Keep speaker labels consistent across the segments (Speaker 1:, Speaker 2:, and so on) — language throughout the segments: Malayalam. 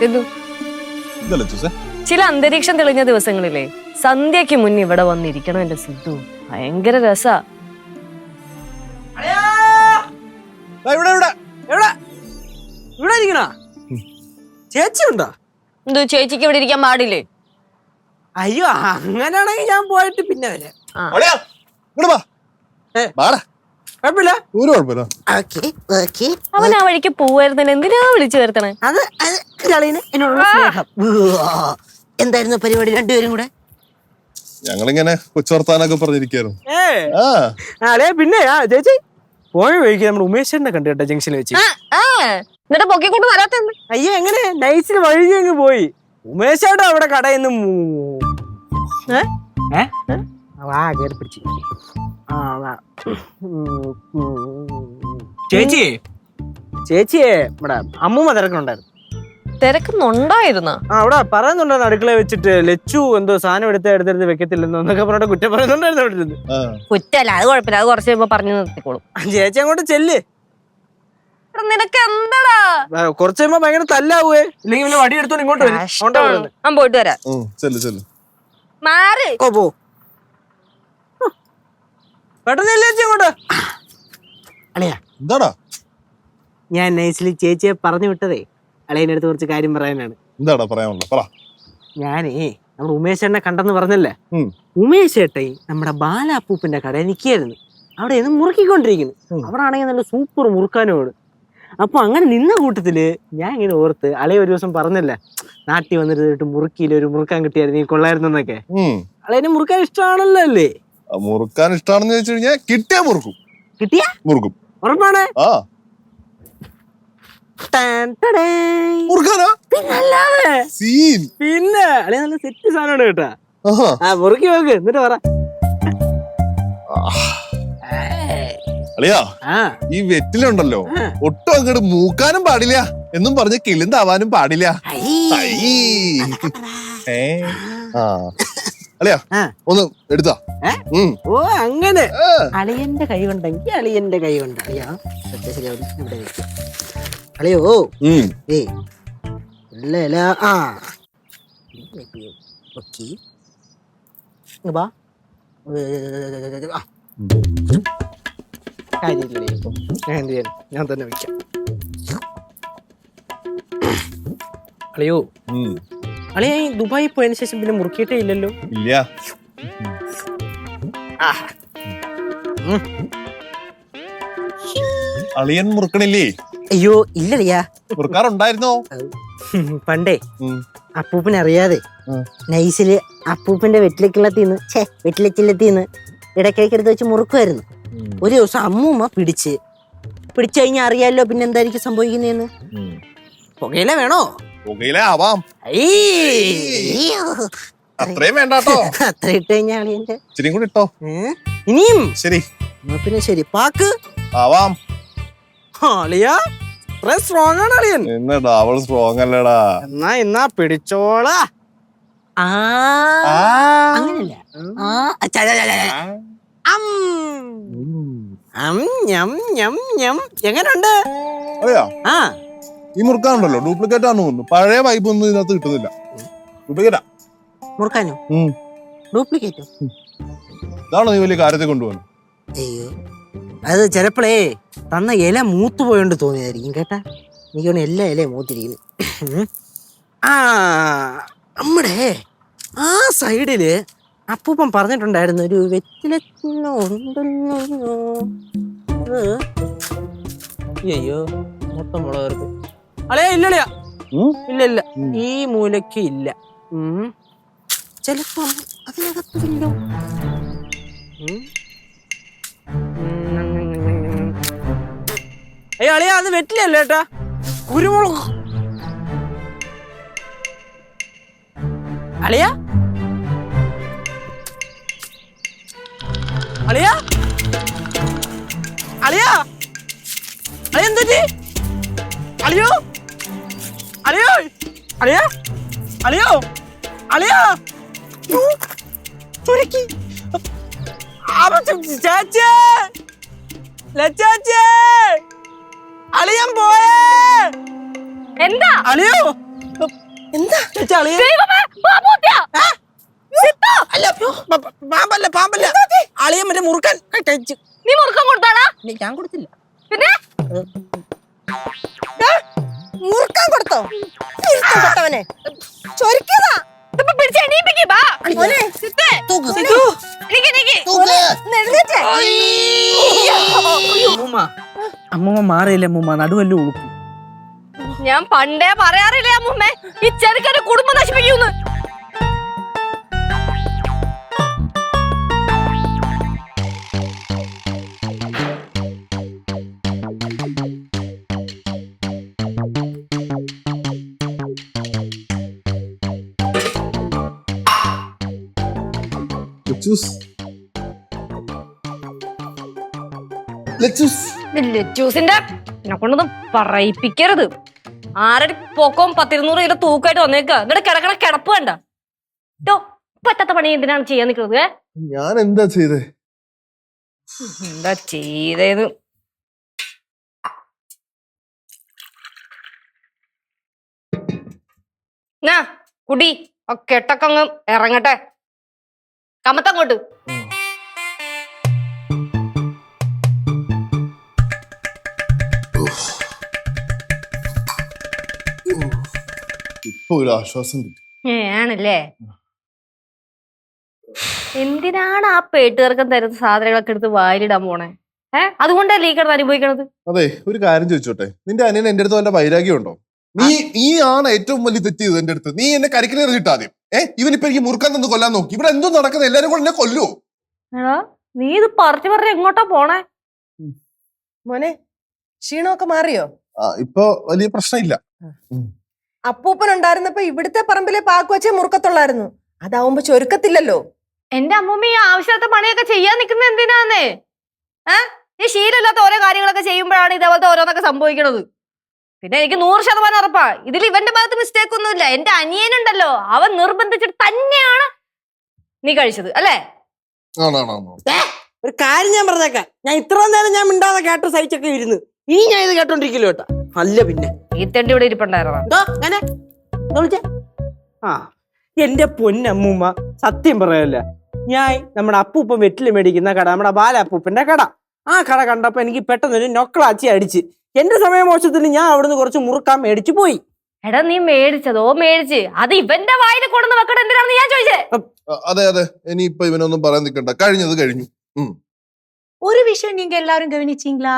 Speaker 1: സിദ്ധു ചില അന്തരീക്ഷം തെളിഞ്ഞ ദിവസങ്ങളിലെ സന്ധ്യക്ക് മുന്നേ ഇവിടെ വന്നിരിക്കണം എന്റെ സിദ്ധു. ഭയങ്കര രസാ.
Speaker 2: ചേച്ചി ഉണ്ടോ?
Speaker 1: എന്തു ചേച്ചിക്ക് ഇവിടെ ഇരിക്കാൻ പാടില്ലേ?
Speaker 2: അയ്യോ അങ്ങനെയാണെങ്കിൽ ഞാൻ പോയിട്ട് പിന്നെ വരാം.
Speaker 1: അവൻ ആ വഴിക്ക് പോവായിരുന്നല്ലോ. എന്തിനാ വിളിച്ചു വരുത്തണേ?
Speaker 2: അത് കളിന് എന്നോടുള്ള സ്നേഹം. എന്തായിരുന്നു പരിപാടി രണ്ടുപേരും കൂടെ?
Speaker 3: ഞങ്ങളിങ്ങനെ കൊച്ചുവർത്താനൊക്കെ പറഞ്ഞിരിക്കായിരുന്നു.
Speaker 2: അതെ പിന്നെ ആ ചേച്ചി. പോയ വഴിക്ക് നമ്മുടെ ഉമേശ്വരനെ കണ്ടു കേട്ടോ ജംഗ്ഷനിൽ വെച്ച്.
Speaker 1: എന്നിട്ട് പൊക്കിക്കൊണ്ട് വരാത്ത
Speaker 2: അയ്യോ എങ്ങനെ? നൈസിൽ വഴുകി അങ്ങ് പോയി. ഉമേശേട്ടൻ അവിടെ കടയിൽ നിന്ന് വാ കേറി പിടിച്ചു. ആ വാ. ചേച്ചി. ചേച്ചിയെ ഇവിടെ അമ്മൂമ്മ തിരക്കുണ്ടായിരുന്നു
Speaker 1: തിരക്കുന്നുണ്ടായിരുന്ന.
Speaker 2: ആ അവിടെ പറയുന്നുണ്ടായിരുന്നു അടുക്കള വെച്ചിട്ട് ലച്ചു എന്തോ സാധനം എടുത്ത് എടുത്തെടുത്ത് വെക്കത്തില്ലെന്നോ എന്നൊക്കെ പറഞ്ഞിട്ട് കുറ്റം പറയുന്നുണ്ടായിരുന്നു അവിടെ ഇരുന്ന്.
Speaker 1: കുറ്റല്ല അത് കുഴപ്പമില്ല അത് കുറച്ച് കഴിയുമ്പോ പറഞ്ഞു നിർത്തിക്കോളും.
Speaker 2: ചേച്ചി അങ്ങോട്ട് ചെല്ല്.
Speaker 1: എടാ, നിനക്ക് എന്താടാ
Speaker 2: ആ, കുറച്ച് കഴിയുമ്പോ ഭയങ്കര തല്ലാവേ ഇല്ലെങ്കിൽ പിന്നെ വടി എടുത്തോണ്ട് ഇങ്ങോട്ട് വരും. അങ്ങോട്ടാ
Speaker 1: കഷ്ടമാണ്. ഞാൻ പോയിട്ട് വരാം.
Speaker 3: ഉം, ചെല്ല് ചെല്ല്.
Speaker 1: മാറ്.
Speaker 2: ഓ പോ. പെട്ടെന്ന് ചേച്ചി അങ്ങോട്ട്? അളിയാ.
Speaker 3: എന്താടാ?
Speaker 2: ഞാൻ നൈസിൽ ചേച്ചിയെ പറഞ്ഞു വിട്ടതേ. അളിയന്റെ അടുത്ത് കുറച്ച് കാര്യം പറയാനാണ്.
Speaker 3: എന്താടാ പറയാനുള്ളത്? പറ.
Speaker 2: ഞാനേ നമ്മൾ ഉമേശ് ചേട്ടനെ കണ്ടെന്ന് പറഞ്ഞല്ലേ? ഉമേശ് ഏട്ടൻ നമ്മുടെ ബാലാപ്പൂപ്പിന്റെ കടയിൽ നിൽക്കായിരുന്നു അവിടെ നിന്ന് മുറുക്കിക്കൊണ്ടിരിക്കുന്നു. അവിടെ ആണെങ്കിൽ നല്ല സൂപ്പർ മുറുക്കാനോട്. അപ്പൊ അങ്ങനെ നിന്ന കൂട്ടത്തിൽ ഞാൻ ഇങ്ങനെ ഓർത്ത് അളിയ ഒരു ദിവസം പറഞ്ഞല്ലേ നാട്ടി വന്നിട്ട് മുറുക്കിയിൽ ഒരു മുറുക്കാൻ കിട്ടിയായിരുന്നു ഈ കൊള്ളായിരുന്നു എന്നൊക്കെ.
Speaker 3: ഉം.
Speaker 2: അളിയന് മുറുക്കാൻ ഇഷ്ടമാണല്ലോ അല്ലേ?
Speaker 3: മുറുക്കാൻ ഇഷ്ടമാണെന്ന് ചോദിച്ചു കഴിഞ്ഞാൽ കിട്ടിയാ മുറുക്കും.
Speaker 2: കിട്ടിയാ?
Speaker 3: മുറുക്കും.
Speaker 2: ഉറപ്പാണ്?
Speaker 3: ആ.
Speaker 2: പിന്നെ. അളിയ നല്ല സെറ്റ് സാധനമാണ് കേട്ടാ. ആ മുറുക്കി നോക്ക് എന്നിട്ട് പറ.
Speaker 3: അളിയാ ഈ വെറ്റിലുണ്ടല്ലോ. ഒട്ടും അങ്ങോട്ട് മൂക്കാനും പാടില്ല. എന്നും പറഞ്ഞ് കിളിന്താവാനും പാടില്ല. അളിയാ ഒന്ന് എടുത്താ.
Speaker 2: ഓ അങ്ങനെ. അളിയന്റെ കൈ കൊണ്ടെങ്കിൽ അളിയന്റെ കൈ ഉണ്ട് അളിയാ ഇവിടെ വെക്കാം. അളിയോ. ഏ ഇല്ല ഇല്ല. ആ. ഓക്കെ. വാ. ഞാൻ തന്നെ വെക്കാം അളിയോ. അളിയ ദുബായി പോയതിനു ശേഷം പിന്നെ മുറുക്കിയിട്ടേ ഇല്ലല്ലോ?
Speaker 3: ഇല്ല. അളിയൻ മുറുക്കണില്ലേ?
Speaker 2: അയ്യോ ഇല്ലളിയാ
Speaker 3: ഉണ്ടായിരുന്നോ
Speaker 2: പണ്ടേ.
Speaker 3: ഉം.
Speaker 2: നൈസിൽ അപ്പൂപ്പന്റെ വെറ്റിലക്കിള്ളത്തിന്ന് ഛേ വെറ്റിലച്ചില്ലത്തിന്ന് ഇടയ്ക്കിടയ്ക്ക് എടുത്ത് വെച്ച് മുറുക്കുമായിരുന്നു ഒരു ദിവസം അമ്മൂമ്മ പിടിച്ച് പിടിച്ചു കഴിഞ്ഞാൽ അറിയാലോ പിന്നെ എന്തായിരിക്കും സംഭവിക്കുന്നതെന്ന്. പുകയില വേണോ?
Speaker 3: പുകയില ആവാം. അത്രയും വേണ്ടാട്ടോ
Speaker 2: അത്ര ഇട്ട് കഴിഞ്ഞാൽ? ഇനിയും?
Speaker 3: ശരി.
Speaker 2: പിന്നെ ശരി. പാക്ക്.
Speaker 3: ആവാം.
Speaker 2: അളിയാ. സ്ട്രോങ് ആണ് അളിയൻ.
Speaker 3: എന്നടാ അവൾ സ്ട്രോങ് അല്ലടാ.
Speaker 2: എന്നാ എന്നാ പിടിച്ചോളാ. ആ.
Speaker 3: ആ.
Speaker 2: അങ്ങനല്ല. എങ്ങനുണ്ട്?
Speaker 3: അറിയാ
Speaker 2: ആ.
Speaker 3: ഈ മുറുക്കാനുണ്ടല്ലോ ഡ്യൂപ്ലിക്കേറ്റ് ആണെന്ന് തോന്നുന്നു. പഴയ വൈബ് ഒന്നും ഇതിനകത്ത് കിട്ടുന്നില്ല. ഡ്യൂപ്ലിക്കേറ്റാ
Speaker 2: മുറുക്കാനോ. ഡ്യൂപ്ലിക്കേറ്റോ
Speaker 3: ഇതാണോ നീ വലിയ കാര്യത്തെ കൊണ്ടുപോകുന്നത്?
Speaker 2: അയ്യോ. അത് ചിലപ്പോഴേ തന്ന ഇല മൂത്തു പോയോണ്ട് തോന്നിയായിരിക്കും കേട്ടാ? എനിക്ക് തോന്നുന്നു എല്ലാ ഇലയും മൂത്തിരിക്കുന്നു. ആ നമ്മുടെ ആ സൈഡിൽ അപ്പൂപ്പൻ പറഞ്ഞിട്ടുണ്ടായിരുന്നു ഒരു വെറ്റിലോ ഉണ്ടല്ലോ അത് അയ്യോ മൊത്തം മുളകർക്ക് അല്ലേ ഇല്ലളിയാ? ഇല്ല ഇല്ല. ഈ മൂലയ്ക്ക് ഇല്ല. ഉം. ചിലപ്പോ അതിനകത്തില്ലോ അയ്യോ അളിയാ അത് വെറ്റിലല്ല ഏട്ടാ? കുരുമുളക്. അളിയ? അളിയ? അളിയ? അളിയ എന്തുറ്റി അളിയോ? അളിയോ? അളിയ? അളിയോ? അളിയ? ചുരുക്കി ചാച്ചേ. ലച്ചാച്ചേ. അളിയൻ പോയേ.
Speaker 1: എന്താ?
Speaker 2: അളിയോ. എന്താ? ചേച്ചി അളിയ അല്ല പാമ്പല്ല പാമ്പല്ല. അളിയൻ മറ്റേ മുറുക്കൻ. കഴിച്ചു
Speaker 1: നീ മുറുക്കം കൊടുത്താടാ?
Speaker 2: ഞാൻ കൊടുത്തില്ല.
Speaker 1: പിന്നെ?
Speaker 2: മുറുക്കാൻ കൊടുത്തോ? കൊടുത്തവനെ. ചൊരിക്കതാ
Speaker 1: ഇതിപ്പോ പിടിച്ച് എണീപ്പിക്ക്, ബാ. എണീക്ക്, എണീക്ക്.
Speaker 4: അമ്മൂമ്മ. മാറിയില്ല അമ്മൂമ്മ? നടുവല്ല ഉളുക്കും
Speaker 1: ഞാൻ പണ്ടേ പറയാറില്ലേ അമ്മൂമ്മേ? ഈ ചെറുക്കന്റെ കുടുംബം നശിപ്പിക്കുന്നു.
Speaker 3: ലച്ചൂസ്
Speaker 1: ലച്ചൂസിന്റെ എന്നെ കൊണ്ടൊന്നും പറയിപ്പിക്കരുത്. ആരടി പൊക്കവും പത്തിരുന്നൂറ് കിലോ തൂക്കായിട്ട് വന്നേക്ക. എന്നിട്ട് കിടക്കണ കിടപ്പ് വേണ്ട. ട്ടോ, പറ്റാത്ത പണി എന്തിനാണ് ചെയ്യാൻ നിൽക്കുന്നത്
Speaker 3: ഞാൻ എന്താ ചെയ്തേ?
Speaker 1: എന്താ ചെയ്തേന്ന്? കുടി. ആ കെട്ടക്കങ്ങ് ഇറങ്ങട്ടെ. കമത്തങ്ങോട്ട്.
Speaker 3: ഇപ്പൊ ഒരു ആശ്വാസം കിട്ടി.
Speaker 1: ഏ, ആണല്ലേ? എന്തിനാണ് ആ പേട്ടുകാർക്കും തരുന്ന സാധനങ്ങളൊക്കെ എടുത്ത് വായിലിടാൻ പോണേ? അതുകൊണ്ടല്ലേ ഈ കിടന്ന് അനുഭവിക്കണത്?
Speaker 3: അതെ ഒരു കാര്യം ചോദിച്ചോട്ടെ? നിന്റെ അനിയൻ എന്റെ അടുത്ത് വല്ല വൈരാഗ്യം ഉണ്ടോ? നീ നീ ആണ് ഏറ്റവും വലിയ തെറ്റ് ചെയ്തത് എന്റെ അടുത്ത്. നീ എന്നെ കരിക്കിൽ എറിഞ്ഞിട്ട് ആദ്യം. ഏ ഇവനിപ്പൊ എനിക്ക് മുറുക്കാൻ നിന്ന് കൊല്ലാൻ നോക്കി. ഇവിടെ എന്തോ നടക്കുന്നത് എല്ലാരും കൂടെ എന്നെ കൊല്ലുവോ?
Speaker 1: എടാ നീ ഇത് പറഞ്ഞു പറഞ്ഞു എങ്ങോട്ടാ പോണേ?
Speaker 5: മോനെ ക്ഷീണമൊക്കെ മാറിയോ?
Speaker 3: ആ ഇപ്പൊ വലിയ പ്രശ്നമില്ല.
Speaker 5: അപ്പൂപ്പൻ ഉണ്ടായിരുന്നപ്പോ ഇവിടുത്തെ പറമ്പിലെ പാക്ക് വെച്ചേ മുറുക്കത്തുള്ളായിരുന്നു. അതാവുമ്പോ ചൊരുക്കത്തില്ലല്ലോ.
Speaker 1: എന്റെ അമ്മൂമ്മ ഈ ആവശ്യമില്ലാത്ത പണിയൊക്കെ ചെയ്യാൻ നിൽക്കുന്നത് എന്തിനാന്നേ? ഏ? ഈ ശീലമില്ലാത്ത ഓരോ കാര്യങ്ങളൊക്കെ ചെയ്യുമ്പോഴാണ് ഇതേപോലത്തെ ഓരോന്നൊക്കെ സംഭവിക്കുന്നത് പിന്നെ എനിക്ക് നൂറ് ശതമാനം ഉറപ്പാ. ഇതിൽ ഇവന്റെ ഭാഗത്ത് മിസ്റ്റേക്ക് ഒന്നുമില്ല. എന്റെ അനിയനുണ്ടല്ലോ. അവൻ നിർബന്ധിച്ചിട്ട് തന്നെയാണ് നീ കഴിച്ചത്. അല്ലേ?
Speaker 3: ആണാണോ
Speaker 2: ഒരു കാര്യം ഞാൻ പറഞ്ഞേക്കാം. ഞാൻ ഇത്ര നേരം ഞാൻ മിണ്ടാതെ കേട്ടോ സഹിച്ചൊക്കെ ഇരുന്ന്. ഇനി ഞാൻ ഇത് കേട്ടോണ്ടിരിക്കില്ല കേട്ടാ. അല്ല പിന്നെ.
Speaker 1: ഈ തെണ്ടി ഇവിടെ ഇരിപ്പുണ്ടായിരുന്നു?
Speaker 4: ആ എന്റെ പൊന്നമ്മൂമ്മ സത്യം പറയല്ല? ഞാൻ നമ്മുടെ അപ്പൂപ്പൻ വെറ്റിൽ മേടിക്കുന്ന കട നമ്മുടെ ബാലപ്പൂപ്പന്റെ കട. ആ കട കണ്ടപ്പോ എനിക്ക് പെട്ടെന്നൊരു നൊക്കളാച്ചി അടിച്ച്. എന്റെ സമയമോശത്തിൽ ഞാൻ അവിടുന്ന് കുറച്ച് മുറുക്കാൻ മേടിച്ചു പോയി.
Speaker 1: എടാ നീ മേടിച്ചതോ മേടിച്ച്. അത് ഇവന്റെ വായിൽ കൊണ്ടുവന്ന് വെക്കണം എന്തിനാണെന്ന് ഞാൻ ചോദിച്ചേ?
Speaker 3: അതെ അതെ. ഇനി ഇനിയിപ്പൊ ഇവനൊന്നും പറയാൻ നിൽക്കണ്ട കഴിഞ്ഞത് കഴിഞ്ഞു.
Speaker 6: ஒரு விஷயம் நீங்க எல்லாரும் கவனிச்சீங்களா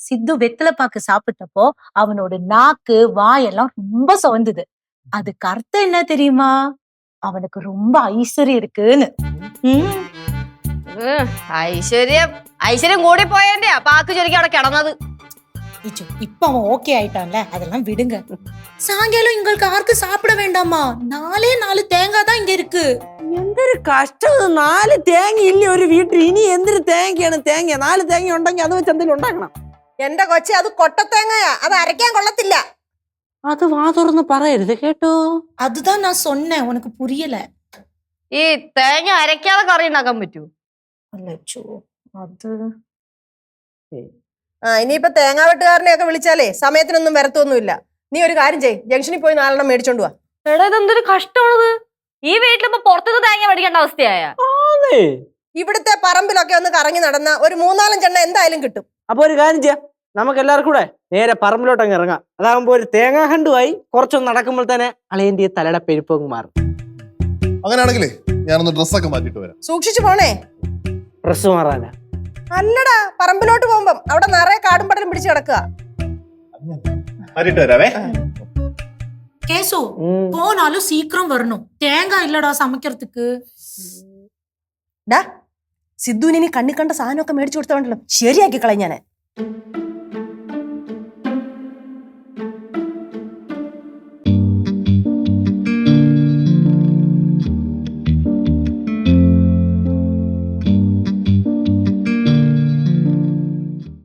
Speaker 6: சித்து வெத்தலை பாக்கு சாப்பிட்டப்போ அவனோட நாக்கு வாயெல்லாம் ரொம்ப சவந்தது அதுக்கு அர்த்தம் என்ன தெரியுமா அவனுக்கு ரொம்ப ஐஸ்வர்யம் இருக்குன்னு ம்.
Speaker 1: ഉം, ഐശ്വര്യം ഐശ്വര്യം കൂടി പോയതിന്റെയാ പാക്ക് ചൊരിക്കും അവിടെ കിടന്നത്
Speaker 6: இச்சு, இப்ப அவன் ஓகே ஆயிட்டான்ல அதெல்லாம் விடுங்க சாயங்காலம் உங்களுக்கு யாருக்கு சாப்பிட வேண்டாமா நாலே நாலு தேங்காய் தான் இங்க இருக்கு
Speaker 4: എന്തൊരു കഷ്ടം ഇത്. നാല് തേങ്ങ ഇല്ല ഒരു വീട്ടിൽ ഇനി എന്തൊരു തേങ്ങയാണ് തേങ്ങ നാല് തേങ്ങ ഉണ്ടെങ്കിൽ അത് വെച്ച് എന്തെങ്കിലും ഉണ്ടാക്കണം
Speaker 5: എന്റെ കൊച്ചെ അത് കൊട്ടത്തേങ്ങയാ അത് അരയ്ക്കാൻ കൊള്ളത്തില്ല
Speaker 4: അത് വാ തുറന്ന് പറയരുത് കേട്ടോ
Speaker 6: அதுதான் நான் சொன்னேன் உனக்கு புரியல
Speaker 1: ഈ തേങ്ങ അരയ്ക്കാതെ കറി ഉണ്ടാക്കാൻ പറ്റൂ
Speaker 6: அல்லச்சோ அது
Speaker 5: ആ ഇനിയിപ്പൊ തേങ്ങാ വെട്ടുകാരനെ ഒക്കെ വിളിച്ചാലേ സമയത്തിനൊന്നും വരത്തൊന്നുമില്ല. നീ ഒരു കാര്യം ചെയ് ജംഗ്ഷനിൽ പോയി നാലെണ്ണം മേടിച്ചോണ്ട് വാ.
Speaker 1: എടാ ഇതെന്തൊരു കഷ്ടമാണത്? ഈ വീട്ടിലിപ്പോ പുറത്തുനിന്ന് തേങ്ങ മേടിക്കേണ്ട അവസ്ഥയായ?
Speaker 4: ആന്നേ.
Speaker 5: ഇവിടുത്തെ പറമ്പിലൊക്കെ ഒന്ന് കറങ്ങി നടന്ന ഒരു മൂന്നാലഞ്ചെണ്ണം എന്തായാലും കിട്ടും.
Speaker 4: അപ്പൊ ഒരു കാര്യം ചെയ്യാം. നമുക്ക് എല്ലാവർക്കും കൂടെ നേരെ പറമ്പിലോട്ട് അങ്ങ് ഇറങ്ങാം. അതാകുമ്പോ ഒരു തേങ്ങാ ഹണ്ടുമായി കുറച്ചൊന്ന് നടക്കുമ്പോൾ തന്നെ അളിയന്റെ തലയുടെ പെരുപ്പങ്ങ് മാറും.
Speaker 3: അങ്ങനെയാണെങ്കിലേ ഞാനൊന്ന് ഡ്രസ്സൊക്കെ മാറ്റിട്ട് വരാം.
Speaker 5: സൂക്ഷിച്ചു പോണേ.
Speaker 4: ഡ്രസ്സ് മാറാനാ.
Speaker 5: അല്ലടാ പറമ്പിലോട്ട് പോകുമ്പം അവിടെ നിറയെ കാടും പടലും പിടിച്ച് കിടക്കുക
Speaker 3: മാറ്റിട്ട് വരാവേ
Speaker 6: கேசு
Speaker 4: ഉം.
Speaker 6: போனாலும் சீக்கிரம் வரணும் தேங்காய் இல்லடா சமைக்கிறதுக்கு
Speaker 5: ഡാ സിദ്ധുവിന് ഇനി കണ്ണി കണ്ട സാധനമൊക്കെ മേടിച്ചു കൊടുത്തോണ്ടല്ലോ ശരിയാക്കി കളഞ്ഞാനെ